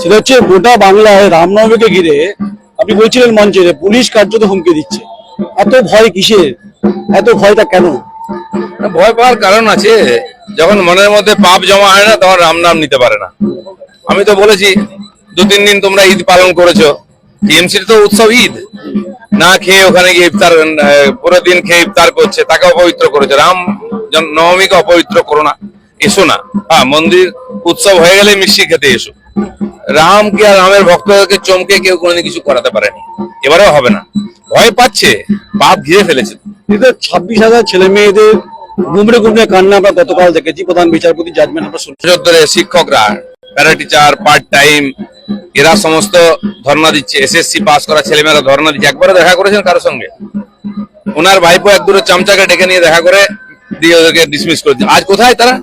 সেটা হচ্ছে গোটা বাংলায় রামনবমীকে ঘিরে আপনি বলছিলেন মঞ্চে পুলিশ কার্যত হুমকি দিচ্ছে। এত ভয় কিসের? এত ভয়টা কেন? ভয় পাওয়ার কারণ আছে। যখন মনের মধ্যে পাপ জমা হয় না, তখন রাম নাম নিতে পারে না। আমি তো বলেছি, দু তিন দিন তোমরা ঈদ পালন করেছ। টিএমসির তো উৎসব ঈদ। না খেয়ে ওখানে গিয়ে ইফতার পুরো দিন খেয়ে ইফতার করছে, তাকে অপবিত্র করেছে। রাম নবমীকে অপবিত্র করো না, এসো না। হ্যাঁ মন্দির উৎসব হয়ে গেলে মিষ্টি খেতে এসো। রামকে আর রামের ভক্তদেরকে চমকে কেউ কোনোদিন কিছু করাতে পারেনি। এবারেও হবে না। ভয় পাচ্ছে পাপ ঘিরে ফেলেছে। ছাব্বিশ হাজার ছেলে মেয়েদের গুমড়ে গুমড়ে কান্না আমরা গতকাল দেখেছি। প্রধান বিচারপতি জাজমেন্ট আমরা শুনছি। শিক্ষকরা প্যারা টিচার পার্ট টাইম এরা সমস্ত ধর্ণা দিচ্ছে। এসএসসি পাস করা ছেলেমেয়েরা ধর্ণা দিচ্ছে। একবারে দেখা করেছেন কারোর সঙ্গে? ওনার ভাইপো এক দুটো চামচাকে ডেকে নিয়ে দেখা করে দিয়ে ওদেরকে ডিসমিস করে আজ কোথায় তারা?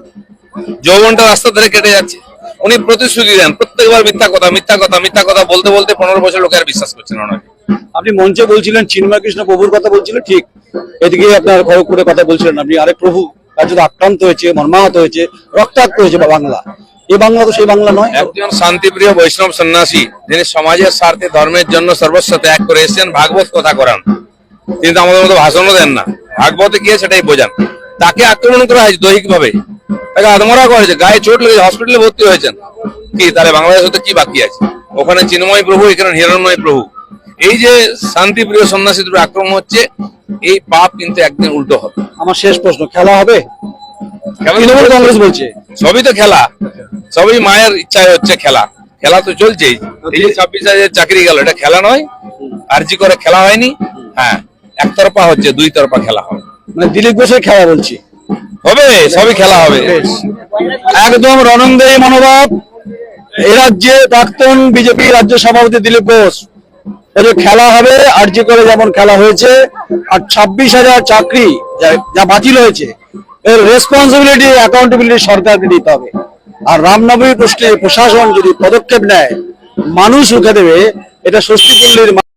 যৌবনটা রাস্তা ধরে কেটে যাচ্ছে। উনি প্রতিশ্রুতি দেন প্রত্যেকবার মিথ্যা কথা মিথ্যা কথা মিথ্যা কথা বলতে বলতে পনেরো বছর লোকে আর বিশ্বাস করছে না ওনাকে। আপনি মঞ্চে বলছিলেন চিন্ময় কৃষ্ণ প্রভুর কথা বলছিলেন ঠিক। এদিকে আপনার খড়গপুরের কথা বলছিলেন আপনি আরেক প্রভু আক্রান্ত হয়েছে মর্মাহত হয়েছে রক্তাক্ত হয়েছে বা বাংলা। এই বাংলা তো সেই বাংলা নয়। একজন শান্তিপ্রিয় বৈষ্ণব সন্ন্যাসী যিনি সমাজের স্বার্থে ধর্মের জন্য সর্বস্ব ত্যাগ করে এসেছেন ভাগবত কথা করান। তিনি তো আমাদের মতো ভাষণও দেন না। ভাগবতে গিয়ে সেটাই বোঝান। তাকে আক্রমণ করা হয়েছে দৈহিক ভাবে তাকে আত্মরা করা হয়েছে গায়ে চোট লেগেছে হসপিটালে ভর্তি হয়েছেন। কি তাহলে বাংলাদেশ হতে কি বাকি আছে? ওখানে চিন্ময় প্রভু এখানে হিরণময় প্রভু। এই যে শান্তিপ্রিয় সন্ন্যাসীদের উপর আক্রমণ হচ্ছে এই পাপ কিন্তু একদিন উল্টো হবে। আমার শেষ প্রশ্ন খেলা হবে? তৃণমূল কংগ্রেস বলছে। সবই তো খেলা। সবই মায়ের ইচ্ছায় হচ্ছে খেলা। খেলা তো চলছেই। এই যে ছাব্বিশ হাজার চাকরি গেল এটা খেলা নয়। আরজি করে খেলা হয়নি। হ্যাঁ একতরফা হচ্ছে দুই তরফা খেলা হবে। মানে দিলীপ ঘোষের খেলা বলছি। হবে? সবই খেলা হবে। একদম রণংদেহী মনোভাব। এ রাজ্যে প্রাক্তন বিজেপি রাজ্য সভাপতি দিলীপ ঘোষ। খেলা হবে, আরজি করে যেমন খেলা হয়েছে, আর ছাব্বিশ হাজার চাকরি যা- যা বাতিল হয়েছে, এর রেসপন্সিবিলিটি অ্যাকাউন্টেবিলিটি সরকারকে দিতে হবে। আর রামনবমী প্রশ্নে প্রশাসন যদি পদক্ষেপ নেয়, মানুষ রুখে দেবে, এটা ষষ্ঠীপল্লীর